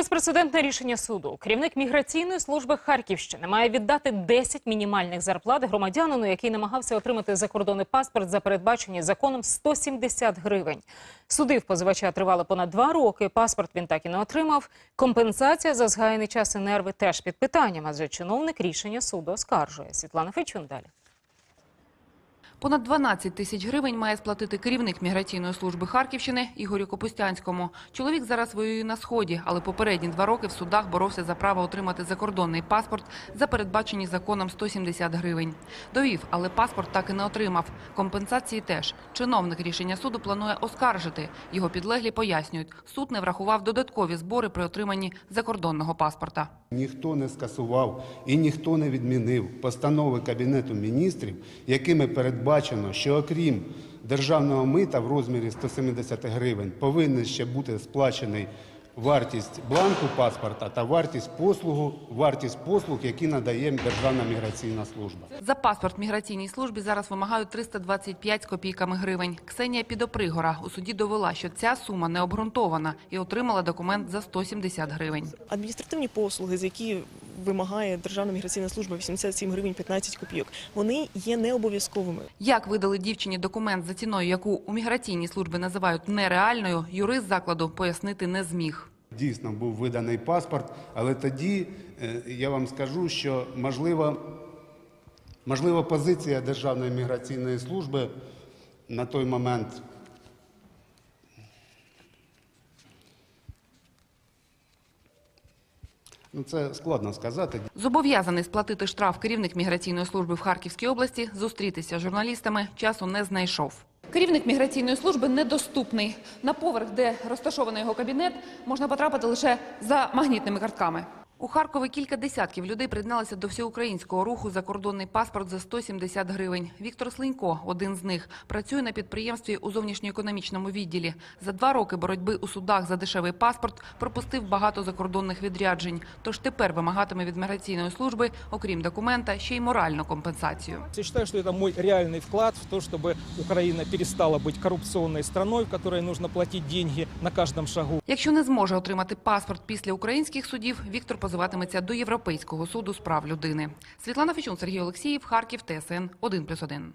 Безпрецедентне рішення суду. Керівник міграційної служби Харківщини має віддати 10 мінімальних зарплат громадянину, який намагався отримати закордонний паспорт за передбачені законом 170 гривень. Суди в позивача тривали понад два роки. Паспорт він так і не отримав. Компенсація за згаяний час і нерви теж під питанням, адже чиновник рішення суду оскаржує. Світлана Фечун далі. Понад 12 тисяч гривень має сплатити керівник міграційної служби Харківщини Ігорю Копустянському. Чоловік зараз воює на сході, але попередні два роки в судах боровся за право отримати закордонний паспорт за передбачені законом 170 гривень. Довів, але паспорт так і не отримав. Компенсації теж. Чиновник рішення суду планує оскаржити. Його підлеглі пояснюють, суд не врахував додаткові збори при отриманні закордонного паспорта. Ніхто не скасував і ніхто не відмінив постанови Кабінету міністрів, якими передбачено, що окрім державного мита в розмірі 170 гривень повинен ще бути сплачений вартість бланку паспорта та вартість послугу, вартість послуг, які надає Державна міграційна служба. За паспорт міграційній службі зараз вимагають 325 з копійками гривень. Ксенія Підопригора у суді довела, що ця сума не обґрунтована і отримала документ за 170 гривень. Адміністративні послуги, за які вимагає Державна міграційна служба 87 гривень 15 копійок, вони є необов'язковими. Як видали дівчині документ за ціною, яку у міграційній службі називають нереальною, юрист закладу пояснити не зміг. Дійсно був виданий паспорт, але тоді е, я вам скажу, що можливо, можливо позиція Державної міграційної служби на той момент Ну, це складно сказати. Зобов'язаний сплатити штраф керівник міграційної служби в Харківській області, зустрітися з журналістами часу не знайшов. Керівник міграційної служби недоступний. На поверх, де розташований його кабінет, можна потрапити лише за магнітними картками. У Харкові кілька десятків людей приєдналися до всеукраїнського руху закордонний паспорт за 170 гривень. Віктор Слинько, один з них, працює на підприємстві у зовнішньоекономічному відділі. За два роки боротьби у судах за дешевий паспорт пропустив багато закордонних відряджень. Тож тепер вимагатиме від міграційної служби, окрім документа, ще й моральну компенсацію. Я считаю, что это мой реальный вклад в то, чтобы Украина перестала быть коррупционной страной, в которой нужно платить деньги на каждом шагу. Якщо не зможе отримати паспорт після українських судів, Віктор позиватиметься до Європейського суду з прав людини. Світлана Фічун, Сергій Олексіїв, Харків, ТСН 1+,1.